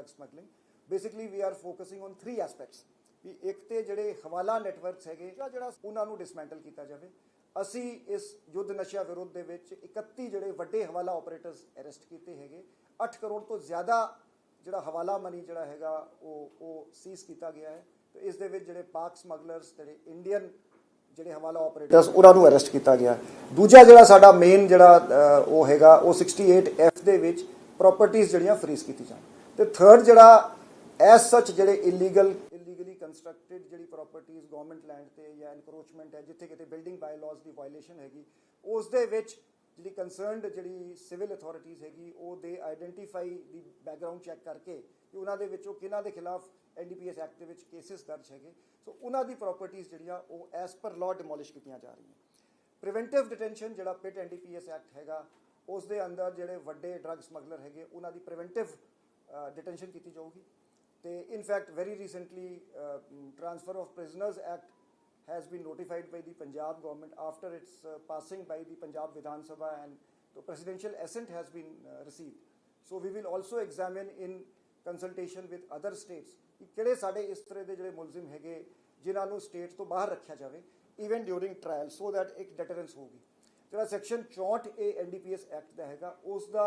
drug smuggling. Basically, we are focusing on three aspects. ਵੀ ਇੱਕ ਤੇ ਜਿਹੜੇ ਹਵਾਲਾ ਨੈਟਵਰਕਸ ਹੈਗੇ ਜਿਹੜਾ ਉਹਨਾਂ ਨੂੰ ਡਿਸਮੈਂਟਲ ਕੀਤਾ ਜਾਵੇ। ਅਸੀਂ ਇਸ ਯੁੱਧ ਨਸ਼ਾ ਵਿਰੁੱਧ ਦੇ ਵਿੱਚ 31 ਜਿਹੜੇ ਵੱਡੇ ਹਵਾਲਾ ਆਪਰੇਟਰਸ ਅਰੈਸਟ ਕੀਤੇ ਹੈਗੇ। 8 ਕਰੋੜ ਤੋਂ ਜ਼ਿਆਦਾ ਜਿਹੜਾ ਹਵਾਲਾ ਮਨੀ ਜਿਹੜਾ ਹੈਗਾ ਉਹ ਉਹ ਸੀਜ਼ ਕੀਤਾ ਗਿਆ ਹੈ। ਤੇ ਇਸ ਦੇ ਵਿੱਚ ਜਿਹੜੇ ਪਾਕ ਸਮਗਲਰਸ ਜਿਹੜੇ ਇੰਡੀਅਨ ਜਿਹੜੇ ਹਵਾਲਾ ਆਪਰੇਟਰਸ ਉਹਨਾਂ ਨੂੰ ਅਰੈਸਟ ਕੀਤਾ ਗਿਆ ਦੂਜਾ ਜਿਹੜਾ ਸਾਡਾ ਮੇਨ ਜਿਹੜਾ ਉਹ ਹੈਗਾ ਉਹ 68 ਐਫ ਦੇ ਵਿੱਚ ਪ੍ਰਾਪਰਟੀਆਂ ਜਿਹੜੀਆਂ ਫਰੀਜ਼ ਕੀਤੀ ਜਾਣ। ਤੇ ਥਰਡ ਜਿਹੜਾ ਐਸ ਸੱਚ ਜਿਹੜੇ ਇਲੀਗਲ ਇਲੀਗਲੀ ਕੰਸਟਰਕਟਡ ਜਿਹੜੀ ਪ੍ਰਾਪਰਟੀਆਂ ਗਵਰਨਮੈਂਟ ਲੈਂਡ ਤੇ ਜਾਂ ਐਨਕਰੋਚਮੈਂਟ ਹੈ, ਜਿੱਥੇ ਕਿਤੇ ਬਿਲਡਿੰਗ ਬਾਈ ਲਾਜ਼ ਦੀ ਵਾਇਲੇਸ਼ਨ ਹੈਗੀ ਉਸ ਦੇ ਵਿੱਚ ਜਿਹੜੀ ਕੰਸਰਨਡ ਜਿਹੜੀ ਸਿਵਲ ਅਥਾਰਟੀਆਂ ਹੈਗੀ, ਉਹ ਦੇ ਆਇਡੈਂਟੀਫਾਈ ਦੀ ਬੈਕਗ੍ਰਾਉਂਡ ਚੈੱਕ ਕਰਕੇ ਕਿ ਉਹਨਾਂ ਦੇ ਵਿੱਚੋਂ ਕਿਹਨਾਂ ਦੇ ਖਿਲਾਫ ਐਨਡੀਪੀਐਸ ਐਕਟ ਦੇ ਵਿੱਚ ਕੇਸਿਸ ਦਰਜ ਹੈਗੇ। ਸੋ ਉਹਨਾਂ ਦੀ ਪ੍ਰਾਪਰਟੀਆਂ ਜਿਹੜੀਆਂ, ਉਹ ਐਸ ਪਰ ਲਾਅ ਡਿਮੋਲਿਸ਼ ਕੀਤੀਆਂ ਜਾ ਰਹੀਆਂ। ਪ੍ਰੀਵੈਂਟਿਵ ਡਿਟੈਂਸ਼ਨ ਜਿਹੜਾ ਪਿਟ ਐਨਡੀਪੀਐਸ ਐਕਟ ਹੈਗਾ ਉਸ ਦੇ ਅੰਦਰ ਜਿਹੜੇ ਵੱਡੇ ਡਰੱਗ ਸਮਗਲਰ ਹੈਗੇ, ਉਹਨਾਂ ਦੀ ਪ੍ਰੀਵੈਂਟਿਵ ਡਿਟੈਂਸ਼ਨ ਕੀਤੀ ਜਾਊਗੀ ਤੇ in fact very recently transfer of prisoners act has been notified by the Punjab government after its uh, passing by the Punjab Vidhan Sabha and the presidential assent has been uh, received. So we will also examine in consultation with other states ਕਿ ਕਿਹੜੇ ਸਾਡੇ ਇਸ ਤਰ੍ਹਾਂ ਦੇ ਜਿਹੜੇ ਮੁਲਜ਼ਮ ਹੈਗੇ ਜਿਨ੍ਹਾਂ ਨੂੰ ਸਟੇਟ ਤੋਂ ਬਾਹਰ ਰੱਖਿਆ ਜਾਵੇ even during trial so that ਇੱਕ ਡੈਟਰੈਂਸ ਹੋਊਗੀ ਜਿਹੜਾ ਸੈਕਸ਼ਨ 64 ਏ ਐਨਡੀਪੀਐਸ ਐਕਟ ਦਾ ਹੈਗਾ ਉਸ ਦਾ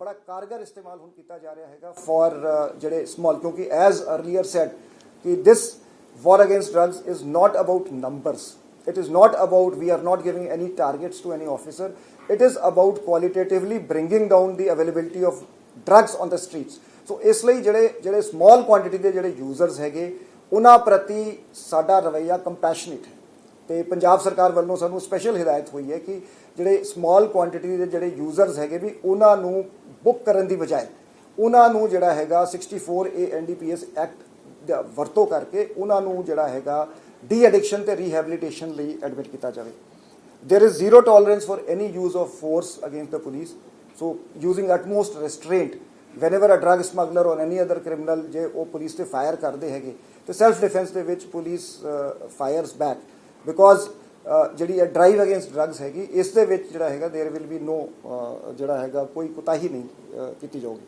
बड़ा कारगर इस्तेमाल हूँ किया जा रहा है फॉर जो समॉल क्योंकि एज अर्लीयर सैट कि this war against drugs is not about number it is not about we are not giving any targets to any officer it is about qualitatively bringing down the availability of drugs on the streets so इसलिए जोड़े जोड़े small क्वानिटी के जो users है उन्होंने प्रति साडा रवैया कंपैशनेट है ਤੇ ਪੰਜਾਬ ਸਰਕਾਰ ਵੱਲੋਂ ਸਾਨੂੰ ਸਪੈਸ਼ਲ ਹਦਾਇਤ ਹੋਈ ਹੈ ਕਿ ਜਿਹੜੇ ਸਮਾਲ ਕੁਆਂਟੀਟੀ ਦੇ ਜਿਹੜੇ ਯੂਜ਼ਰਸ ਹੈਗੇ ਵੀ ਉਹਨਾਂ ਨੂੰ ਬੁੱਕ ਕਰਨ ਦੀ ਬਜਾਏ, ਉਹਨਾਂ ਨੂੰ ਜਿਹੜਾ ਹੈਗਾ 64 ਏ ਐਨਡੀਪੀਐਸ ਐਕਟ ਦਾ ਵਰਤੋਂ ਕਰਕੇ ਉਹਨਾਂ ਨੂੰ ਜਿਹੜਾ ਹੈਗਾ ਡੀ ਐਡਿਕਸ਼ਨ ਤੇ ਰੀਹੈਬਿਲਿਟੇਸ਼ਨ ਲਈ ਐਡਮਿਟ ਕੀਤਾ ਜਾਵੇ। There is zero tolerance for any use of force against the police. So, using utmost restraint, whenever a drug smuggler or any other criminal, ਜੇ ਉਹ ਪੁਲਿਸ ਤੇ ਫਾਇਰ ਕਰਦੇ ਹੈਗੇ, ਤੇ ਸੈਲਫ ਡਿਫੈਂਸ ਦੇ ਵਿੱਚ ਪੁਲਿਸ ਫਾਇਰਸ ਬੈਕ ਬਿਕੋਜ਼ ਜਿਹੜੀ ਇਹ ਡਰਾਈਵ ਅਗੇਂਸਟ ਡਰੱਗਸ ਹੈਗੀ ਇਸ ਦੇ ਵਿੱਚ ਜਿਹੜਾ ਹੈਗਾ देयर ਵਿਲ ਬੀ ਨੋ ਜਿਹੜਾ ਹੈਗਾ ਕੋਈ ਕੁਤਾਹੀ ਨਹੀਂ ਅਹ, ਕੀਤੀ ਜਾਊਗੀ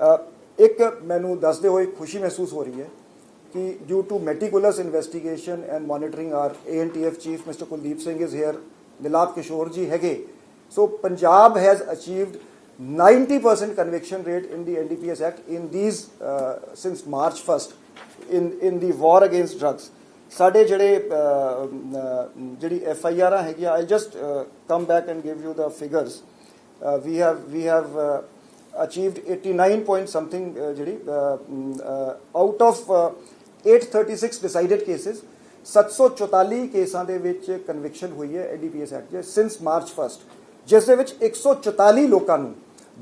ਅਹ, ਇੱਕ ਮੈਨੂੰ ਦੱਸਦੇ ਹੋਏ ਖੁਸ਼ੀ ਮਹਿਸੂਸ ਹੋ ਰਹੀ ਹੈ ਕਿ due to meticulous investigation and monitoring our ANTF chief mister Kuldeep Singh is here Milap Kishore ji ਹੈਗੇ so Punjab has achieved 90% conviction rate in the NDPS Act in these uh, since March 1st in in the war against drugs ਸਾਡੇ ਜਿਹੜੇ ਜਿਹੜੀ F I R ਹੈਗੀਆਂ I just come back and give you the figures we have we have achieved 89 point something ਜਿਹੜੀ out of 836 decided cases 744 ਕੇਸਾਂ ਦੇ ਵਿੱਚ conviction ਹੋਈ ਹੈ ਐਨਡੀਪੀਐਸ ਐਕਟ ਦੇ ਸਿੰਸ ਮਾਰਚ 1st ਜਿਸ ਦੇ ਵਿੱਚ 144 ਲੋਕਾਂ ਨੂੰ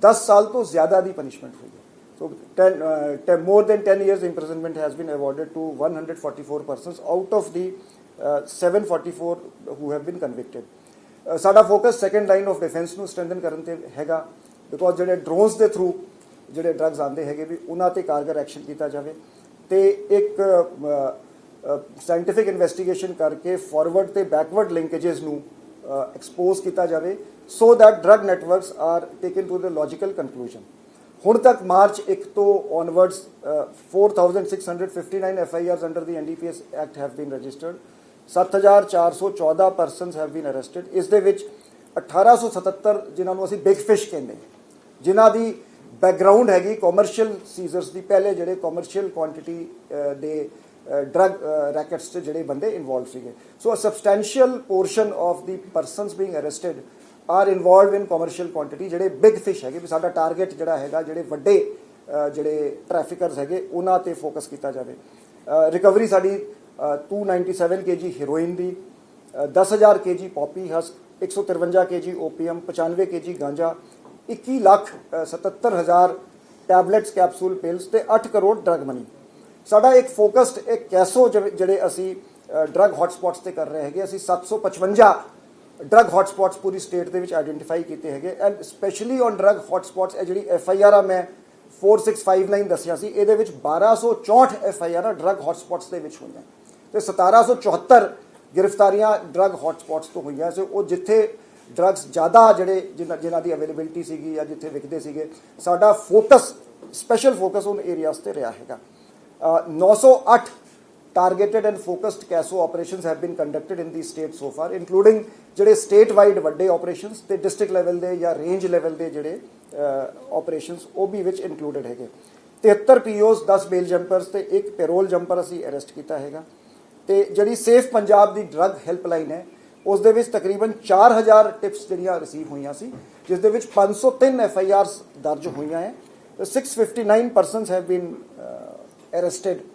10 ਸਾਲ ਤੋਂ ਜ਼ਿਆਦਾ ਦੀ ਪਨਿਸ਼ਮੈਂਟ ਹੋਈ So 10, uh, 10, more than 10 years imprisonment has been awarded to 144 persons out of the uh, 744 who have been convicted. ਸਾਡਾ focus second line of defence ਨੂੰ ਸਟਰੈਂਥਨ ਕਰਨ ਤੇ ਹੈਗਾ ਬਿਕੋਜ਼ ਜਿਹੜੇ ਡਰੋਨਸ ਦੇ ਥਰੂ ਜਿਹੜੇ ਡਰੱਗਸ ਆਉਂਦੇ ਹੈਗੇ ਵੀ ਉਹਨਾਂ ਤੇ ਕਾਰਗਰ ਐਕਸ਼ਨ ਕੀਤਾ ਜਾਵੇ ਤੇ ਇੱਕ ਸਾਇੰਟਿਫਿਕ ਇਨਵੈਸਟੀਗੇਸ਼ਨ ਕਰਕੇ ਫਾਰਵਰਡ ਤੇ ਬੈਕਵਰਡ ਲਿੰਕੇजेस ਨੂੰ ਐਕਸਪੋਜ਼ ਕੀਤਾ ਜਾਵੇ so that drug networks are taken to the logical conclusion ਹੁਣ ਤੱਕ ਮਾਰਚ 1 ਤੋਂ onwards uh, 4659 FIRs under the NDPS Act have been registered. 7414 persons have been arrested ਇਸ ਦੇ ਵਿੱਚ 1877 ਜਿਨ੍ਹਾਂ ਨੂੰ ਅਸੀਂ ਬਿਗ ਫਿਸ਼ ਕਹਿੰਦੇ ਹਾਂ, ਜਿਨ੍ਹਾਂ ਦੀ ਬੈਕਗ੍ਰਾਉਂਡ ਹੈਗੀ ਕਮਰਸ਼ੀਅਲ ਸੀਜ਼ਰਸ ਦੀ ਪਹਿਲੇ ਜਿਹੜੇ ਕਮਰਸ਼ੀਅਲ ਕੁਆਂਟੀਟੀ ਦੇ ਡਰਗ ਰੈਕਟਸ 'ਚ ਜਿਹੜੇ ਬੰਦੇ ਇਨਵੋਲਵ ਸੀਗੇ so a substantial portion of the persons being arrested are involved in commercial quantity ਜਿਹੜੇ ਬਿਗ ਫਿਸ਼ ਹੈਗੇ ਵੀ ਸਾਡਾ ਟਾਰਗੇਟ ਜਿਹੜਾ ਹੈਗਾ ਜਿਹੜੇ ਵੱਡੇ ਜਿਹੜੇ ਟ੍ਰੈਫਿਕਰਸ ਹੈਗੇ ਉਹਨਾਂ ਤੇ ਫੋਕਸ ਕੀਤਾ ਜਾਵੇ। ਰਿਕਵਰੀ ਸਾਡੀ ਅਹ, 297 ਕੇਜੀ ਹੀਰੋਇਨ ਦੀ ਅਹ, 10000 KG poppy husk 153 KG opium 95 KG ganja 21 lakh ਅਹ, 77000 ਟੈਬਲੇਟਸ ਕੈਪਸੂਲ ਪਿਲਸ ਤੇ 8 ਕਰੋੜ ਡਰਗ ਮਨੀ ਸਾਡਾ ਇੱਕ ਫੋਕਸਡ ਇੱਕ ਕੈਸੋ ਜਿਹੜੇ ਅਸੀਂ ਡਰਗ ਹੌਟਸਪੌਟਸ ਤੇ ਕਰ ਰਹੇ ਹੈਗੇ ਅਸੀਂ 755 ਡਰਗ ਹੌਟਸਪੌਟਸ ਪੂਰੀ ਸਟੇਟ ਦੇ ਵਿੱਚ ਆਈਡੈਂਟੀਫਾਈ ਕੀਤੇ ਹੈਗੇ। And specially on drug hotspots ਇਹ ਜਿਹੜੀ ਐਫ ਆਈ ਆਰ ਆ ਮੈਂ 4659 ਦੱਸਿਆ ਸੀ ਇਹਦੇ ਵਿੱਚ 1264 F I R drug hotspots ਦੇ ਵਿੱਚ ਹੋਈਆਂ। ਤੇ 1774 ਗ੍ਰਿਫਤਾਰੀਆਂ ਡਰਗ ਹੌਟਸਪੌਟਸ ਤੋਂ ਹੋਈਆਂ ਸੀ। ਉਹ ਜਿੱਥੇ ਡਰੱਗਸ ਜ਼ਿਆਦਾ ਜਿਹੜੇ ਜਿਨ੍ਹਾਂ ਜਿਨ੍ਹਾਂ ਦੀ ਅਵੇਲੇਬਿਲਟੀ ਸੀਗੀ ਜਾਂ ਜਿੱਥੇ ਵਿਕਦੇ ਸੀਗੇ ਸਾਡਾ focus special focus on areas ਤੇ ਰਿਹਾ ਹੈਗਾ। ਅ, 908 targeted and focused CASO operations have been conducted in the state so far, including ਜਿਹੜੇ ਸਟੇਟ ਵਾਈਡ ਵੱਡੇ operations ਤੇ ਡਿਸਟ੍ਰਿਕਟ ਲੈਵਲ ਦੇ ਜਾਂ ਰੇਂਜ ਲੈਵਲ ਦੇ ਜਿਹੜੇ ਆਪਰੇਸ਼ਨਸ ਉਹ ਵੀ ਵਿੱਚ ਇਨਕਲੂਡਡ ਹੈਗੇ 73 POs 10 ਬੇਲ ਜੰਪਰਸ ਤੇ ਇੱਕ ਪੈਰੋਲ ਜੰਪਰ ਅਸੀਂ ਅਰੈਸਟ ਕੀਤਾ ਹੈਗਾ ਤੇ ਜਿਹੜੀ ਸੇਫ ਪੰਜਾਬ ਦੀ ਡਰੱਗ ਹੈਲਪਲਾਈਨ ਹੈ ਉਸ ਦੇ ਵਿੱਚ ਤਕਰੀਬਨ 4000 ਟਿਪਸ ਜਿਹੜੀਆਂ ਰਿਸੀਵ ਹੋਈਆਂ ਸੀ ਜਿਸ ਦੇ ਵਿੱਚ 503 ਐਫ ਆਈ ਆਰਸ ਦਰਜ ਹੋਈਆਂ ਹੈ 659 persons have been arrested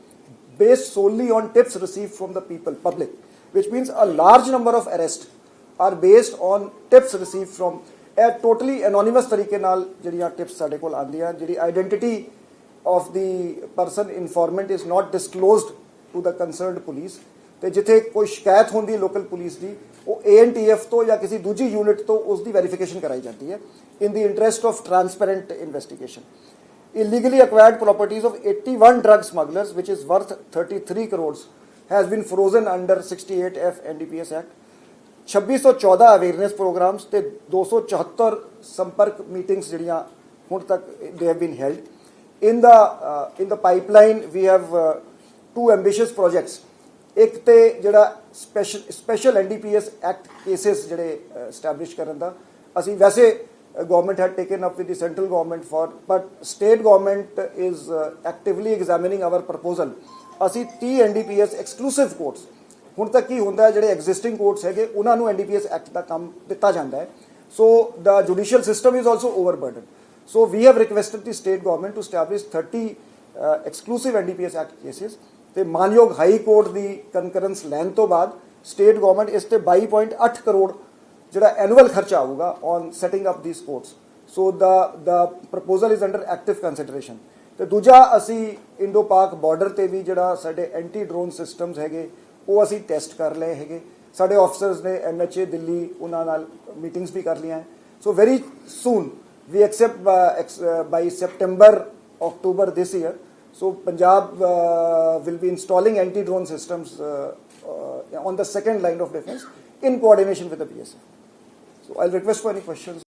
based solely on tips received from the people, public, which means a large number of arrests are based on tips received from ਇਹ totally anonymous ਤਰੀਕੇ ਨਾਲ ਜਿਹੜੀਆਂ tips ਸਾਡੇ ਕੋਲ ਆਉਂਦੀਆਂ ਜਿਹੜੀ identity of the person informant is not disclosed to the concerned police ਤੇ ਜਿੱਥੇ ਕੋਈ ਸ਼ਿਕਾਇਤ ਹੁੰਦੀ ਲੋਕਲ ਪੁਲਿਸ ਦੀ ਉਹ ਏਐਨਟੀਐਫ ਤੋਂ ਜਾਂ ਕਿਸੇ ਦੂਜੀ ਯੂਨਿਟ ਤੋਂ ਉਸ ਦੀ ਵੈਰੀਫਿਕੇਸ਼ਨ ਕਰਾਈ ਜਾਂਦੀ ਹੈ in the interest of transparent investigation illegally acquired properties of 81 drug smugglers, which is worth 33 crores, has been frozen under 68F NDPS Act. 2614 awareness programmes ਤੇ 274 ਸੰਪਰਕ ਮੀਟਿੰਗਸ ਜਿਹੜੀਆਂ ਹੁਣ ਤੱਕ ਦੇ have been held in the in the pipeline we have two ambitious projects ਇੱਕ ਤੇ ਜਿਹੜਾ special special NDPS act cases ਜਿਹੜੇ ਐਸਟੈਬਲਿਸ਼ ਕਰਨ ਦਾ ਅਸੀਂ ਵੈਸੇ government had taken up with the central government for but state government is uh, actively examining our proposal. ਅਸੀਂ 30 NDPS exclusive courts ਹੁਣ ਤੱਕ ਕੀ ਹੁੰਦਾ ਹੈ ਜਿਹੜੇ ਐਗਜ਼ਿਸਟਿੰਗ ਕੋਰਟਸ ਹੈਗੇ ਉਹਨਾਂ ਨੂੰ ਐਨਡੀਪੀਐਸ ਐਕਟ ਦਾ ਕੰਮ ਦਿੱਤਾ ਜਾਂਦਾ ਹੈ। So the judicial system is also overburden so we have requested the state government to establish 30 exclusive NDPS act cases ਤੇ ਮਾਨਯੋਗ ਹਾਈ ਕੋਰਟ ਦੀ ਕਨਕਰੈਂਸ ਲੈਣ ਤੋਂ ਬਾਅਦ ਸਟੇਟ ਗਵਰਨਮੈਂਟ ਇਸ ਤੇ 22.8 ਕਰੋੜ ਜਿਹੜਾ ਐਨੂਅਲ ਖਰਚਾ ਆਊਗਾ on setting up these courts so the the proposal is under active consideration ਤੇ ਦੂਜਾ ਅਸੀਂ ਇੰਡੋ ਪਾਕ ਬਾਰਡਰ ਤੇ ਵੀ ਜਿਹੜਾ ਸਾਡੇ ਐਂਟੀ ਡਰੋਨ ਸਿਸਟਮਸ ਹੈਗੇ ਉਹ ਅਸੀਂ ਟੈਸਟ ਕਰ ਲਏ ਹੈਗੇ। ਸਾਡੇ ਆਫਸਰਸ ਨੇ ਐਮਐਚਏ ਦਿੱਲੀ ਉਹਨਾਂ ਨਾਲ ਮੀਟਿੰਗਸ ਵੀ ਕਰ ਲਈਆਂ। ਹੈ so very soon we expect by September October this year so punjab uh, will be installing anti drone systems uh, uh, on the second line of defense in coordination with the bsf so i'll request for any questions